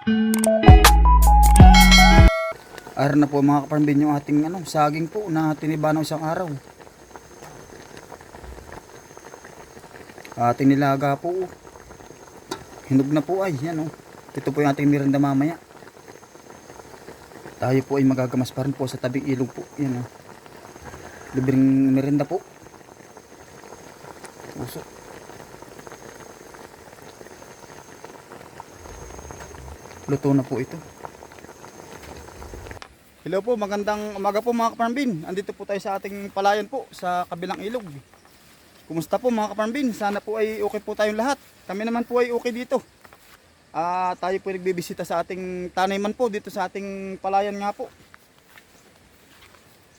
Ara na po mga kaparambin yung ating ano, saging po na tiniba ng isang araw. Ating nilaga po. Hinog na po ay, yan oh. Ito po yung ating miranda mamaya. Tayo po ay magagamas pa rin po sa tabing ilog po. Yan oh. Libreng merenda po. Luto na po ito. Hello po, magandang umaga po mga kaparambin. Andito po tayo sa ating palayan po sa kabilang ilog. Kumusta po mga kaparambin? Sana po ay okay po tayong lahat. Kami naman po ay okay dito. Ah, tayo po nagbibisita sa ating taniman po dito sa ating palayan nga po.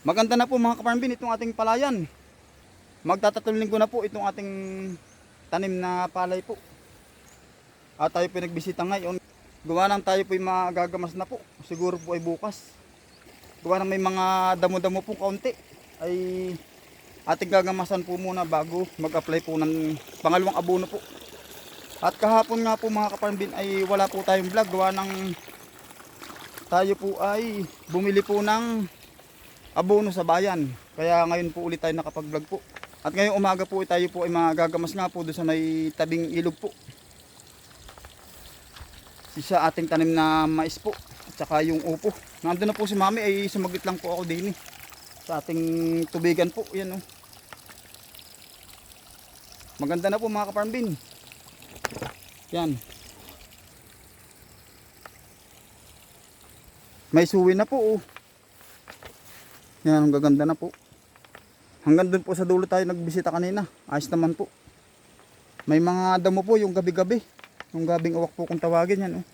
Maganda na po mga kaparambin itong ating palayan. Magtatatlong linggo na po itong ating tanim na palay po. At tayo po ay nagbisita ngayon. Gawa nang tayo po ay magagamas na po. Siguro po ay bukas. Gawa na may mga damo-damo po kaunti. Ay ating gagamasan po muna bago mag-apply po ng pangalawang abono po. At kahapon nga po mga kaparambin ay wala po tayong vlog. Gawa ng tayo po ay bumili po ng abono sa bayan. Kaya ngayon po ulit tayo nakapag-vlog po. At ngayong umaga po tayo po ay magagamas nga po doon sa may tabing ilog po sa ating tanim na mais po at saka yung upo Nandun na po si mami ay sumaglit lang po ako din eh. Sa ating tubigan po. Yan oh. Maganda na po mga kaparmbin. Yan. May suwi na po oh. Yan ang gaganda na po. Hanggang dun po sa dulo tayo nagbisita kanina. Ayos naman po. May mga damo po yung gabi-gabi. Yung gabing awak po kung tawagin yan oh.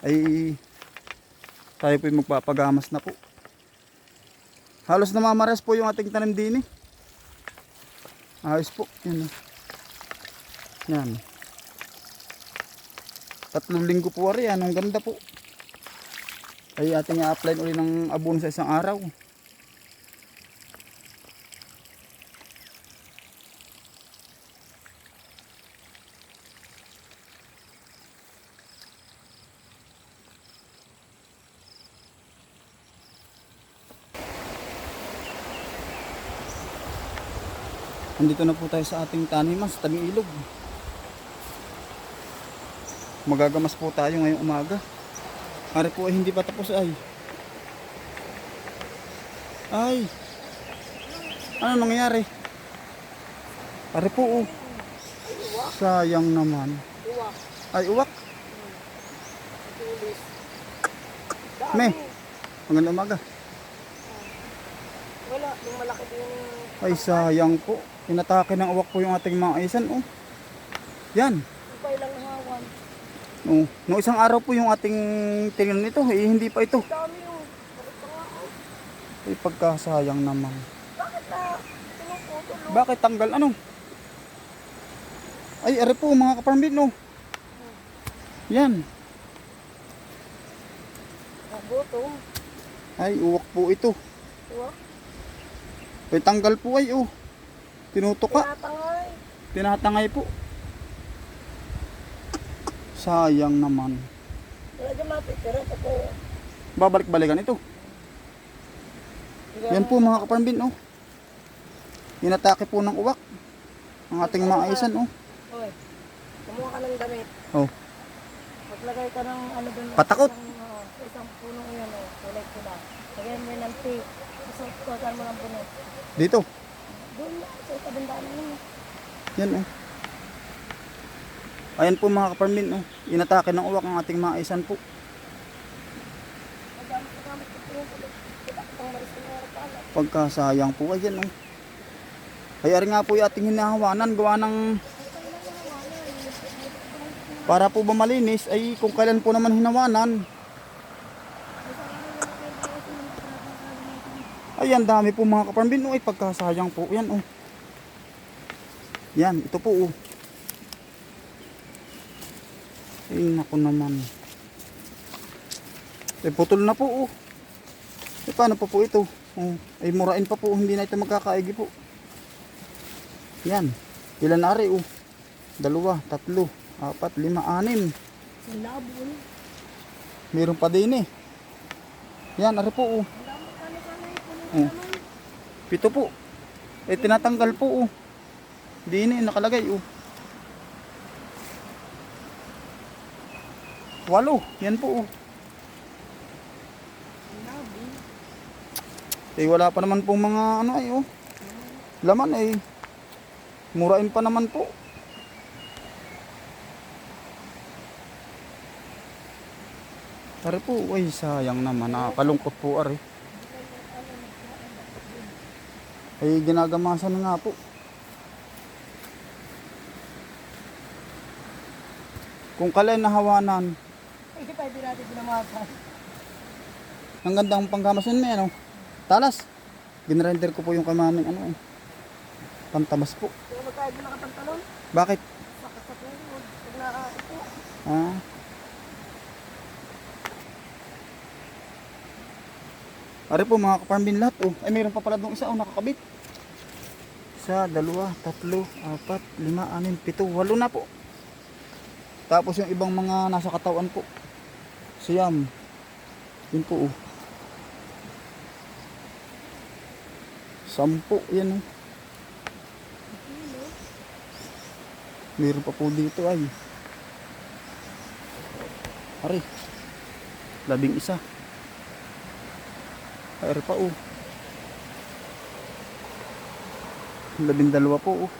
Ay tayo po yung magpapagamas na po. Halos namamaras po yung ating tanim din eh. Ayos po. Yan. oh. Yan. Tatlong linggo po rin. Anong ganda po. Ay ating i-apply ulit ng abono sa isang araw. Andito na po tayo sa ating taniman sa tabing ilog. Magagamas po tayo ngayong umaga. Ari po ay hindi pa tapos ay. Ay. Ano nangyayari? Ari po oh. Sayang naman. Ay uwak. Me. Magandang umaga. Wala, yung malaki din Ay sayang po. Inatake ng uwak po yung ating mga isan oh. Yan. ibay lang hawan. Oh, no isang araw po yung ating tingnan nito, eh, hindi pa ito. Dami yung, bakit pa nga, oh, Ay pagkasayang naman. bakit na pinuputol? Bakit tanggal ano? Ay, are po mga kaparmbin no. Yan. Oh, butong. Ay, uwak po ito. Diba? Ay, tanggal po ay oh. Tinutuka. Tinatangay. Tinatangay po. Sayang naman. Wala dyan mapitira. Ito. Babalik-balikan ito. Yan po mga kaparmbin oh. Inatake po ng uwak. Ang ating mga isan oh. Hoy, kumuha ka ng damit. Oh. Maglagay ka ng ano dun. Patakot. Isang, oh, sa isang punong yan, oh. Kulay ko na. Lagyan mo ng tape. Isang tuwasan mo ng puno. Dito. Doon na, sa kabandaan mo. Yan oh. Ayan po mga kaparmin oh. Inatake ng uwak ang ating mga isan po. Na. Pagkasayang po ayan oh. Kaya nga po yung ating hinahawanan gawa ng para po ba malinis ay kung kailan po naman hinawanan. Ayan dami po mga kaparmin oh. Ay pagkasayang po yan oh. Yan ito po oh. Ay naku naman. Eh putol na po oh. Eh paano pa po ito? Oh, ay murain pa po, hindi na ito magkakaigi po. Yan. Ilan ari oh? Dalawa, tatlo, apat, lima, anim. Labo. Meron pa din eh. Yan, ari po oh. Oh. Pito po. Eh, tinatanggal po oh. Di na eh, nakalagay oh. Walo, yan po oh. Eh, wala pa naman pong mga ano ay oh. Laman eh. Murain pa naman po. Ari po, ay sayang naman. Nakakalungkot po ari. Ay ginagamasan na nga po. Kung kalay nahawanan, Hindi hindi natin pinamakan. ang gandang pangkamasin may ano. Talas. Ginrender ko po yung kamaning ano. eh, Pantabas po. Kaya magkaya din nakapantalon. Bakit? Sakit sa tuhod. Pag nakaipo. Ah. Ari po mga kaparmbin lahat oh. Ay mayroon pa pala dong isa oh nakakabit. Isa, dalawa, tatlo, apat, lima, anim, pito, walo na po. Tapos yung ibang mga nasa katawan po. Siyam. Yun po oh. Sampo, yan oh. Meron pa po dito ay. Ari. Labing isa. Ari pa oh. Labing dalawa po oh.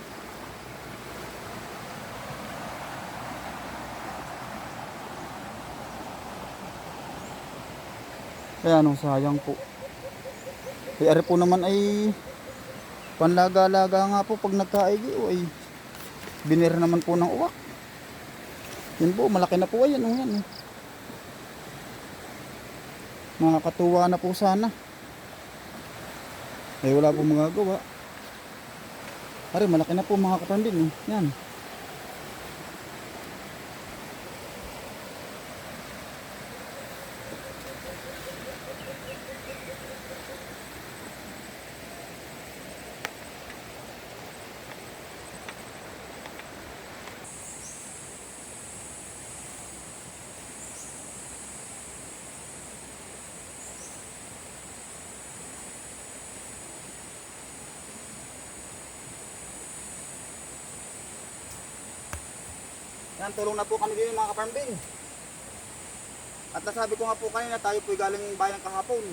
Kaya ano, sayang po. Ay, ari po naman ay panlaga-laga nga po pag nagkaigi o ay binira naman po ng uwak. Yan po, malaki na po ayan. Oh, yan, oh. Nakakatuwa na po sana. Eh wala po magagawa. Pare, malaki na po mga kapambin. Yan. Yan, tulong na po kami din mga kaparmbin. At nasabi ko nga po kanina, tayo po galing bayan kahapon.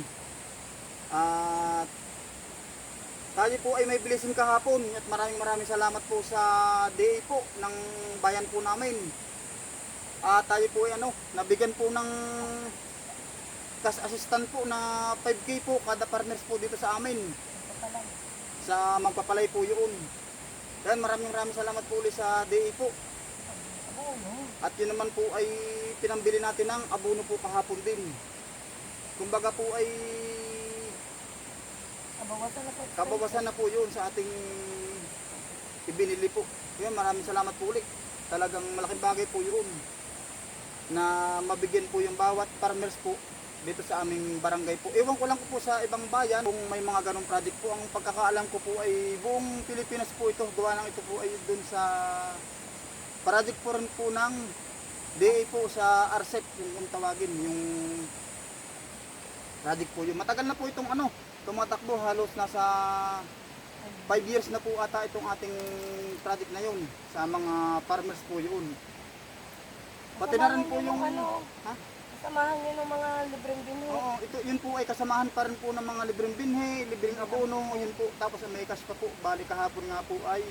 At tayo po ay may blessing kahapon at maraming maraming salamat po sa DA po ng bayan po namin. At tayo po ay ano, nabigyan po ng cash assistant po na 5K po kada partners po dito sa amin. Sa magpapalay po yun. Yan, maraming maraming salamat po ulit sa DA po. At yun naman po ay pinambili natin ng abono po kahapon din. Kumbaga po ay Kabawasan na po. kabawasan na po yun sa ating ibinili po. Yun, maraming salamat po ulit. Talagang malaking bagay po yun na mabigyan po yung bawat farmers po dito sa aming barangay po. Ewan ko lang po sa ibang bayan kung may mga ganong project po. Ang pagkakaalam ko po ay buong Pilipinas po ito. Gawa lang ito po ay dun sa project po rin po ng DA po sa RCEP yung kung tawagin yung project po yun. Matagal na po itong ano, tumatakbo halos nasa 5 years na po ata itong ating project na yun sa mga farmers po yun. Pati na rin po yung Ano, ha? kasamahan nyo ng mga libreng binhi. Oo, ito yun po ay kasamahan pa rin po ng mga libreng binhe, libreng abono, yun po. Tapos may cash pa po. Bali kahapon nga po ay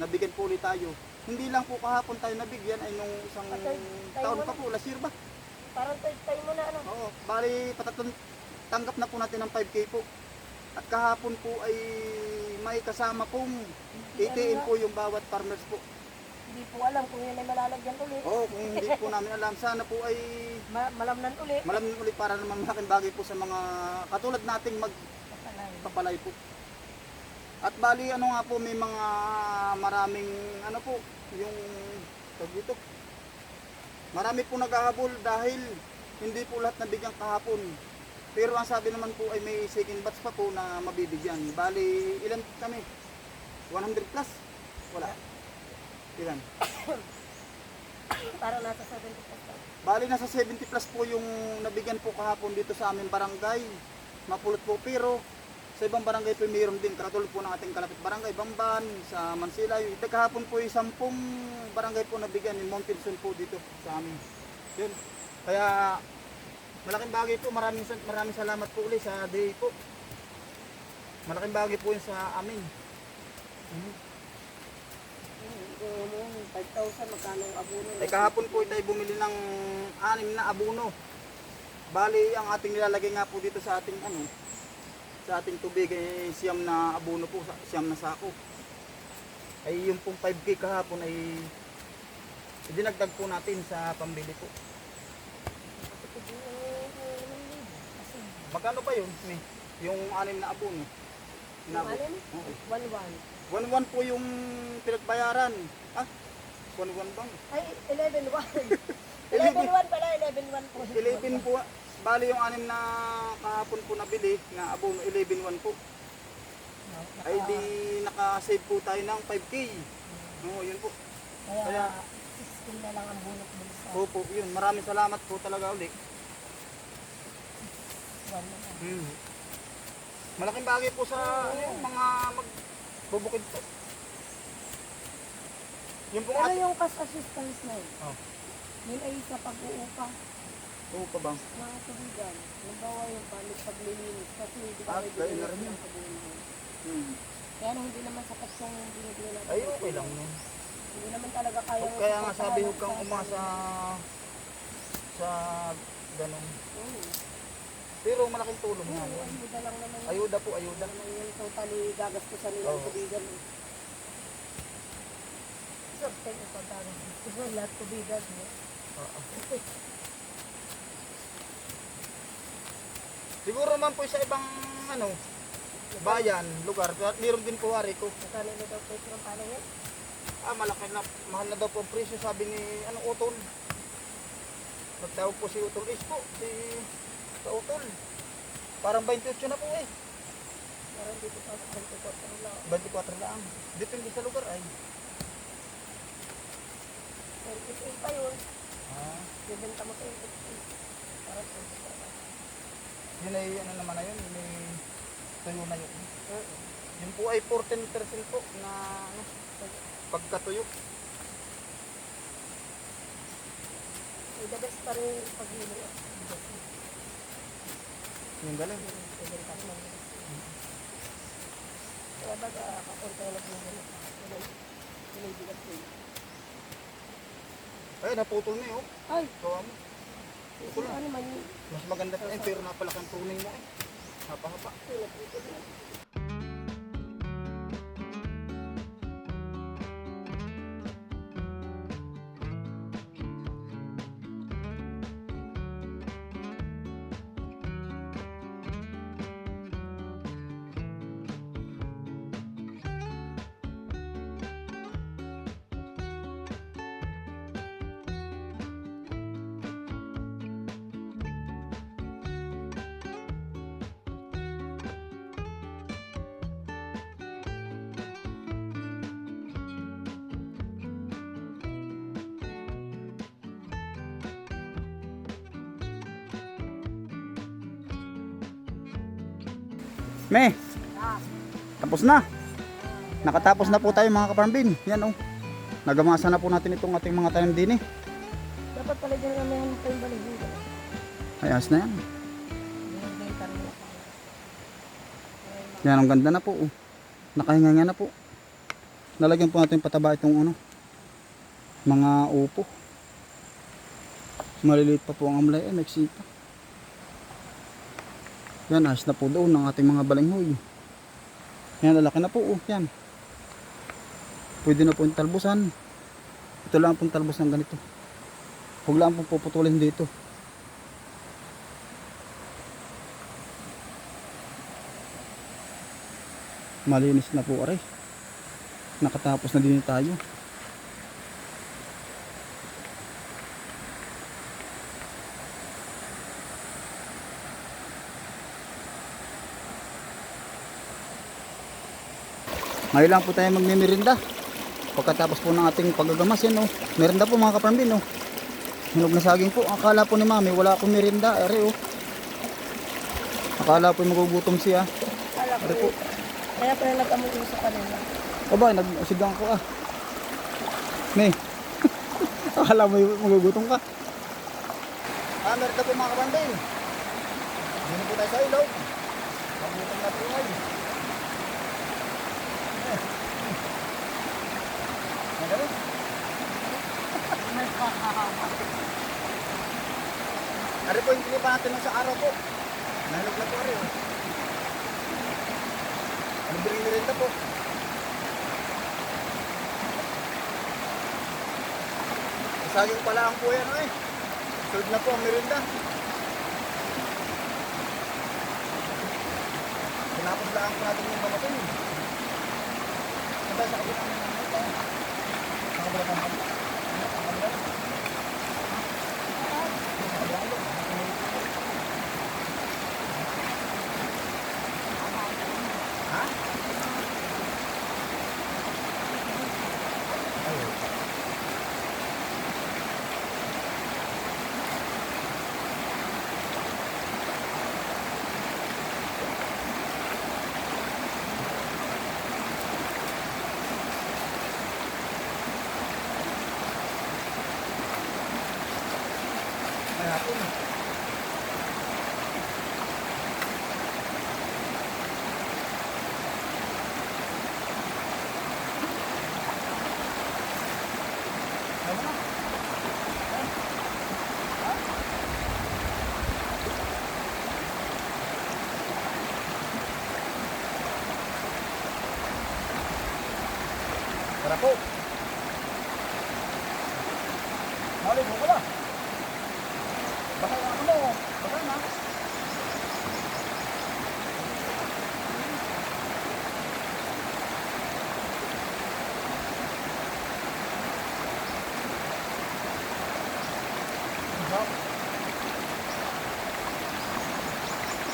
nabigyan po ulit tayo. Hindi lang po kahapon tayo nabigyan ay nung isang Patay, tayo taon mo pa po, last year ba? Parang tay mo na ano. Oo, bali patatun tanggap na po natin ng 5K po. At kahapon po ay may kasama pong ATM po yung bawat farmers po. Hindi po alam kung yun ay malalagyan ulit. Oo, kung hindi po namin alam, sana po ay Ma- malamnan ulit. malamin ulit para naman malaking bagay po sa mga katulad nating mag Kasalay. papalay po. At bali ano nga po may mga maraming ano po yung dito. Marami po naghahabol dahil hindi po lahat nabigyan kahapon. Pero ang sabi naman po ay may second batch pa po na mabibigyan. Bali ilan kami? 100 plus? Wala. Ilan? Parang nasa 70%. Bali nasa 70 plus po yung nabigyan po kahapon dito sa aming barangay. Mapulot po pero sa ibang barangay po mayroon din. Katulad po ng ating kalapit barangay, Bamban, sa Mansila. Yung kahapon po yung 10 barangay po nabigyan ni Montinson po dito sa amin. Yun. Kaya malaking bagay po. Maraming, maraming salamat po ulit sa day po. Malaking bagay po yun sa amin. Mhm. Mo, 5,000, magkano ang abono? Eh kahapon po tayo bumili ng anim na abono. Bali, ang ating nilalagay nga po dito sa ating ano, sa ating tubig ay siyam na abono po, siyam na sako. Ay yung pong 5K kahapon ay dinagdag po natin sa pambili po. Magkano ba yun? May, yung anim na abono. Yung alin? Oo. 1-1. 1-1 po yung pinagbayaran. Ah, 1-1 bang? Ay, 11-1. 11-1 pala, 11-1 po. 11 po. Bali yung anim na kahapon po nabili na abono 11-1 po. Ay di naka-save po tayo ng 5K. Oo, yun po. Kaya, Kaya, 16 na lang ang bunot mo sa Opo, yun. Maraming salamat po talaga ulit. 1 na lang. Hmm. Malaking bagay po sa ano, mga magbubukid po. Yung pong Pero yung cash assistance na yun, Oh, yun ay sa pag-uupa oo pa bang? mga tubigan. Halimbawa yung palit paglilinis kasi hindi Ah, ba kaya na rin yun. Hmm. Kaya nung hindi naman sapat yung binibigyan natin. Ay, okay lang yun. Hindi naman talaga kaya. Huwag kaya nga sabi huwag kang umasa sa ganun. Oo. Pero malaking tulong nga Oo, yun. ayuda lang naman. yun. Ayuda po, ayuda. naman yung totally gagastusan nila Oo. ng tubigan. So, take yung pagkagastusan mo lahat tubigan mo. Oo. Siguro man po sa ibang ano, bayan, lugar, meron din po hari ko. Magkano na daw peso ng paano yan? Ah, malaki na, mahal na daw po ang presyo, sabi ni, ano, Utol. Nagtawag po si Utol Is po, si, sa Utol. Parang 28 na po eh. Parang dito pa sa 24 lang. 24 lang. Depende sa lugar ay. 28 pa yun. Ah, Bibenta mo 28. Parang 24 lang. Yun ay, ano naman na yun, yun ay, tuyo na yun. Oo. Yun po ay 14% po na, ano, pagkatuyo. Eh, the best pa rin pag hilo. Yung galing. Bibenta mo lang. Kaya baga, kapunta na bibenta. Binibigat ko yun. Ay, naputol na yun. Ay, Gawa mo. kung ano man yun. Mas maganda pa yun, pero napalaki ang tuning mo eh. Hapa-hapa. Me, tapos na. Nakatapos na po tayo mga kaparmbin. Yan oh. Nagamasa na po natin itong ating mga tanim din eh. dapat pala dyan kami ang pa yung balibuga. Ayos na yan. Yan, ang ganda na po. Oh. Nakahinga nga na po. Lalagyan po natin pataba itong ano, mga upo. Maliliit pa po ang amlay. Eh, nagsita. Yan, ayos na po doon ng ating mga balinghoy. Yan, lalaki na po. Oh. Yan. Pwede na po yung talbusan. Ito lang pong talbos ng ganito. Huwag lang pong puputulin dito. malinis na po aray nakatapos na din tayo ngayon lang po tayo magmimirinda pagkatapos po ng ating paggagamas yan oh. merinda po mga kaparambin oh. Hinog na saging po. Akala po ni mami, wala akong merinda. Ere oh. Akala po magugutom siya. Ere po. eh. Kaya pala nag-amulo sa kanila. Aba, nagsigang ko ah. May. Akala mo magugutom ka. Ah, meron na po mga. Hindi na po tayo sa ilaw. Magutom na po ay. Ari po yung pilipan natin sa araw po. Nahilog na po ari. oh. Ano biring po? Saging pala ang po yan eh. Sunod na po ang merinda. Tinapos lang po natin yung bamatin. Sabay sa kabilang ito. Sa kabilang kampanya. Sa Po. Mali mo pala. Baka na ano, baka na.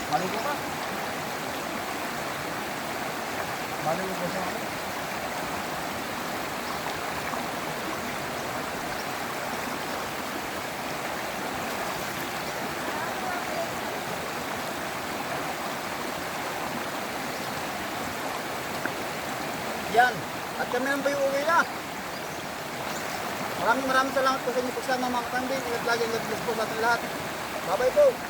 Maligo ka. Maligo ka sa ano? Yan. At kami nang bayo uwi na. Maraming maraming salamat po sa inyo pagsama mga kambing. Ingat lagi ang God bless po sa ating lahat. Bye-bye po.